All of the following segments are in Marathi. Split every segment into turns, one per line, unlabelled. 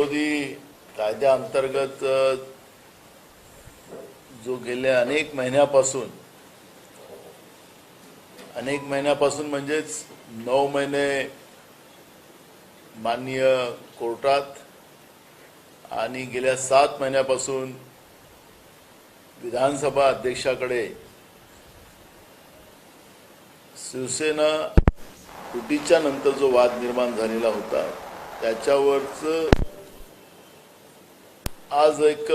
विरोधी कायद्याअंतर्गत अ, जो गेल्या अनेक महिन्यापासून अनेक महिन्यापासून म्हणजेच नऊ महिने माननीय कोर्टात आणि गेल्या सात महिन्यापासून विधानसभा अध्यक्षाकडे शिवसेना फुटीच्या नंतर जो वाद निर्माण झालेला होता त्याच्यावरचं आज एक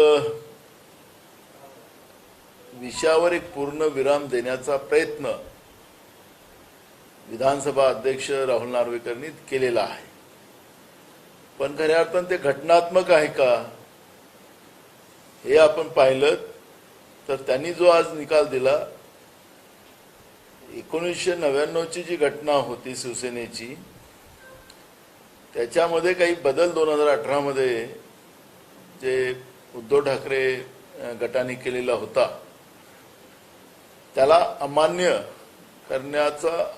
विषयावर एक पूर्ण विराम देण्याचा प्रयत्न विधानसभा अध्यक्ष राहुल नार्वेकरनी केलेला आहे. पण खऱ्या अर्थानं ते घटनात्मक आहे का हे आपण पाहिलं तर त्यांनी जो आज निकाल दिला एकोणीसशे नव्याण्णवची जी घटना होती शिवसेनेची त्याच्यामध्ये काही बदल दोन हजार अठरामध्ये जे उद्धव ठाकरे गटाने केलेला होता त्याला अमान्य करण्याचा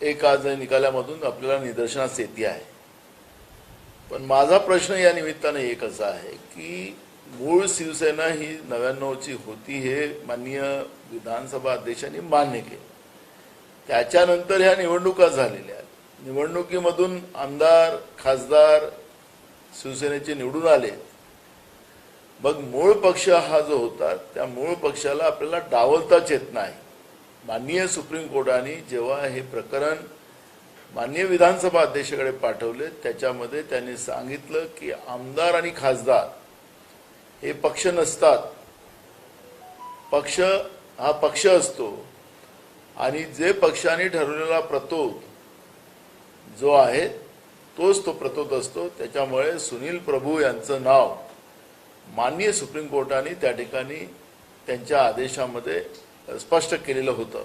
एक आज निकालामधून आपल्याला निदर्शनास येते आहे. पण माझा प्रश्न या निमित्ताने एक असा आहे की मूळ शिवसेना ही नव्याण्णवची होती हे माननीय विधानसभा अध्यक्षांनी मान्य केलं. त्याच्यानंतर ह्या निवडणुका झालेल्या आहेत. निवडणुकीमधून आमदार खासदार शिवसेनेचे निवडून आले. मग मूळ पक्ष हा जो होता त्या मूळ पक्षाला आपल्याला डावलताच येत नाही. माननीय सुप्रीम कोर्टाने जेव्हा हे प्रकरण माननीय विधानसभा अध्यक्षाकडे पाठवले त्याच्यामध्ये त्यांनी सांगितलं की आमदार आणि खासदार हे पक्ष नसतात. पक्ष हा पक्ष असतो. आणि जे पक्षाने ठरवलेला प्रतोद जो आहे तोच तो प्रतोद असतो. त्याच्यामुळे सुनील प्रभू यांचं नाव माननीय सुप्रीम कोर्टाने त्या ठिकाणी त्यांच्या आदेशामध्ये स्पष्ट केलेलं होतं.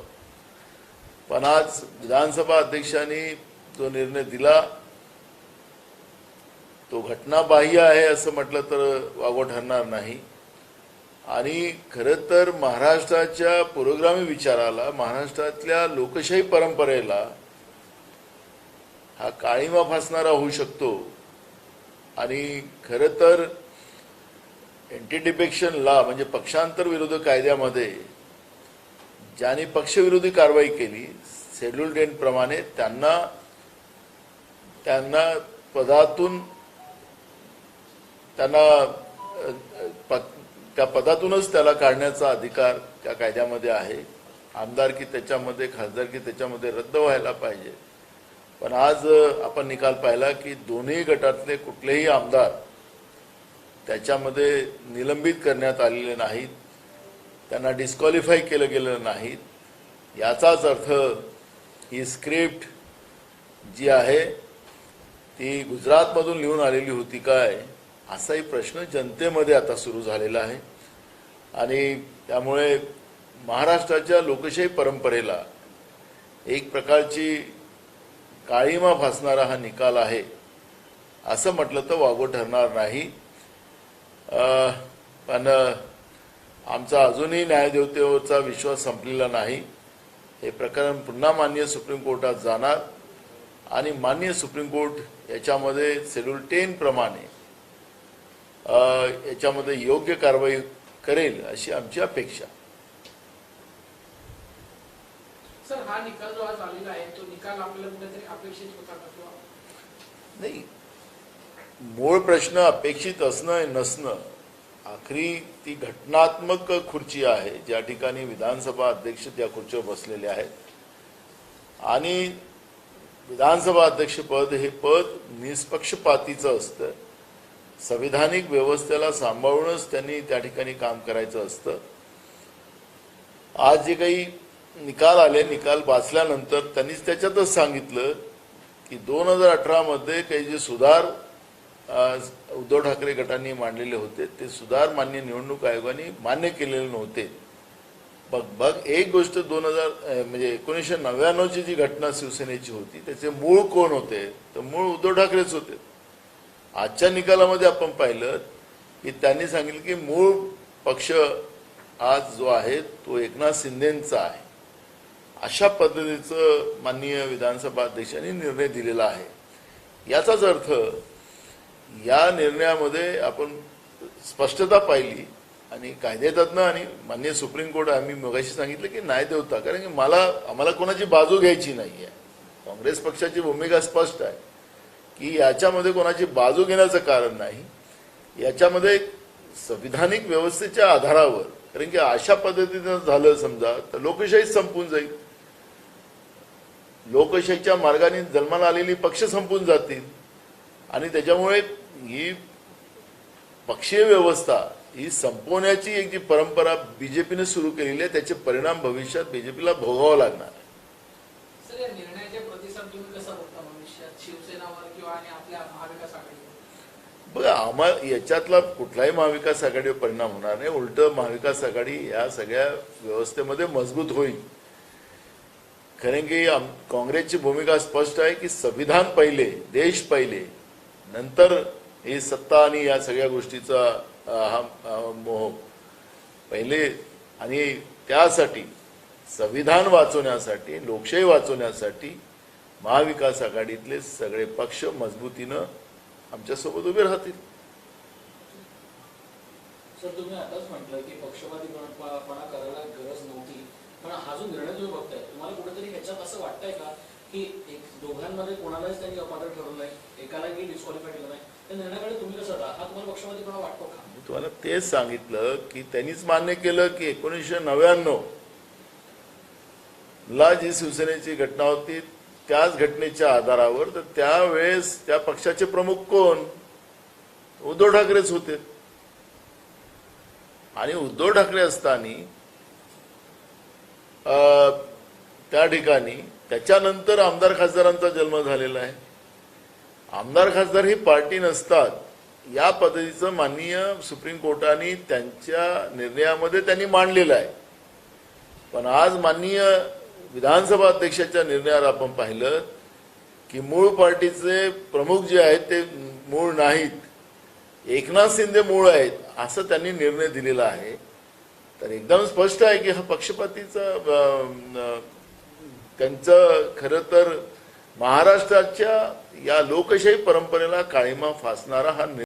पण आज विधानसभा अध्यक्षांनी जो निर्णय दिला तो घटनाबाह्य आहे असं म्हटलं तर वागवं ठरणार नाही. आणि खरं तर महाराष्ट्राच्या पुरोगामी विचाराला महाराष्ट्रातल्या लोकशाही परंपरेला हा काळीमा फासणारा होऊ शकतो. आणि खरं तर एंटी डिपेक्शन लॉ म्हणजे पक्षांतर विरोधी कायद्यामध्ये ज्यांनी पक्षविरोधी कारवाई केली शेड्यूल टेनप्रमाणे त्यांना त्यांना पदातून त्यांना त्या पदातूनच त्याला काढण्याचा अधिकार त्या कायद्यामध्ये आहे. आमदारकी त्याच्यामध्ये खासदारकी त्याच्यामध्ये रद्द व्हायला पाहिजे. पण आज आपण निकाल पाहिला की दोन्ही गटातले कुठलेही आमदार त्याच्यामध्ये निलंबित करण्यात आलेले नाहीत त्यांना डिस्क्वालिफाय केलं गेलं नाहीत. याचाच अर्थ ही स्क्रिप्ट जी आहे ती गुजरातमधून लिहून आलेली होती काय असाही प्रश्न जनतेमध्ये आता सुरू झालेला आहे. आणि त्यामुळे महाराष्ट्राच्या लोकशाही परंपरेला एक प्रकारची काळीमा फासणारा हा निकाल आहे. असं म्हटलं तर वागो ठरणार नाही. पण आमचा अजूनही न्यायदेवतेवरचा विश्वास संपलेला नाही. हे प्रकरण पुन्हा मान्य सुप्रीम कोर्टात जाणार आणि मान्य सुप्रीम कोर्ट याच्यामध्ये शेड्यूल टेनप्रमाणे याच्यामध्ये योग्य कारवाई करेल अशी आमची अपेक्षा.
सर हा निकाल जो आज आलेला आहे तो निकाल आपल्याला कुठेतरी अपेक्षित होता का किंवा?
नाही. मूळ प्रश्न अपेक्षित असणं नसणं आखरी ती घटनात्मक खुर्ची आहे ज्या ठिकाणी विधानसभा अध्यक्ष त्या खुर्चीवर बसलेले आहेत. आणि विधानसभा अध्यक्षपद हे पद निष्पक्षपातीचं असतं. संविधानिक व्यवस्थेला सांभाळूनच त्यांनी त्या ठिकाणी काम करायचं असतं. आज जे काही निकाल आले निकाल वाचल्यानंतर त्यांनीच त्याच्यातच सांगितलं की दोन हजार अठरामध्ये काही जे सुधार उद्धव ठाकरे गटांनी मांडलेले होते ते सुधार मान्य निवडणूक आयोगाने मान्य केलेले नव्हते. बघ बघ एक गोष्ट दोन हजार म्हणजे एकोणीसशे नव्याण्णवची जी घटना शिवसेनेची होती त्याचे मूळ कोण होते? तर मूळ उद्धव ठाकरेच होते. आजच्या निकालामध्ये आपण पाहिलं की त्यांनी सांगितलं की मूळ पक्ष आज जो आहे तो एकनाथ शिंदेंचा आहे. अशा पद्धतीचं माननीय विधानसभा अध्यक्षांनी निर्णय दिलेला आहे. याचाच अर्थ या निर्णयामध्ये आपण स्पष्टता पाहिली आणि कायदेतज्ञ आणि मान्य सुप्रीम कोर्ट आम्ही मगाशी सांगितलं की नाही देवता कारण की मला आम्हाला कोणाची बाजू घ्यायची नाही आहे काँग्रेस पक्षाची भूमिका स्पष्ट आहे की याच्यामध्ये कोणाची बाजू घेण्याचं कारण नाही. याच्यामध्ये संविधानिक व्यवस्थेच्या आधारावर कारण की अशा पद्धतीनं झालं समजा तर लोकशाही संपून जाईल. लोकशाहीच्या मार्गाने जन्माला आलेली पक्ष संपून जातील. आणि त्याच्यामुळे ही पक्षीय व्यवस्था ही संपवण्याची एक जी परंपरा बीजेपीने सुरू केलेली आहे त्याचे परिणाम भविष्यात बीजेपीला भोगावं लागणार बघा आम्हाला याच्यातला कुठलाही महाविकास आघाडीवर परिणाम होणार नाही. उलट महाविकास आघाडी या सगळ्या व्यवस्थेमध्ये मजबूत होईल. कारण की आम- काँग्रेसची भूमिका स्पष्ट आहे की संविधान पहिले देश पहिले नंतर ही सत्ता आणि या सगळ्या गोष्टीचा हा मोह. पहिले आणि त्यासाठी संविधान वाचवण्यासाठी लोकशाही वाचवण्यासाठी महाविकास आघाडीतले सगळे पक्ष मजबूतीनं आमच्यासोबत उभे राहतील.
सर तुम्ही आताच म्हटलं की पक्षपातीपणा करायला गरज नव्हती पण हा जो निर्णय तुम्ही असं वाटतंय का की एक दोघांमध्ये कोणालाच त्यांनी अपात्र ठरवलं नाही एकालाही डिस्क्वालिफाय केलं नाही त्या निर्णयाकडे तुम्ही कसं राहा हा तुम्हाला पक्षपातीपणा वाटतो का?
मी तुम्हाला तेच सांगितलं की त्यांनीच मान्य केलं की एकोणीसशे नव्याण्णव ला जी शिवसेनेची घटना होती त्याच घटनेच्या आधारावर तर त्यावेळेस त्या पक्षाचे प्रमुख कोण? उद्धव ठाकरेच होते. आणि उद्धव ठाकरे असताना त्या ठिकाणी त्याच्यानंतर आमदार खासदारांचा जन्म झालेला आहे. आमदार खासदार ही पार्टी नसतात. या पद्धतीचं माननीय सुप्रीम कोर्टाने त्यांच्या निर्णयामध्ये त्यांनी मांडलेलं आहे. पण आज माननीय विधानसभा अध्यक्षाच्या निर्णयावर आपण पाहिलं की मूळ पार्टीचे प्रमुख जे आहेत ते मूळ नाहीत. एकनाथ शिंदे मूळ आहेत असं त्यांनी निर्णय दिलेला आहे. तर एकदम स्पष्ट आहे की हा पक्षपातीचा त्यांचं खरं तर महाराष्ट्राच्या या लोकशाही परंपरेला काळीमा फासणारा हा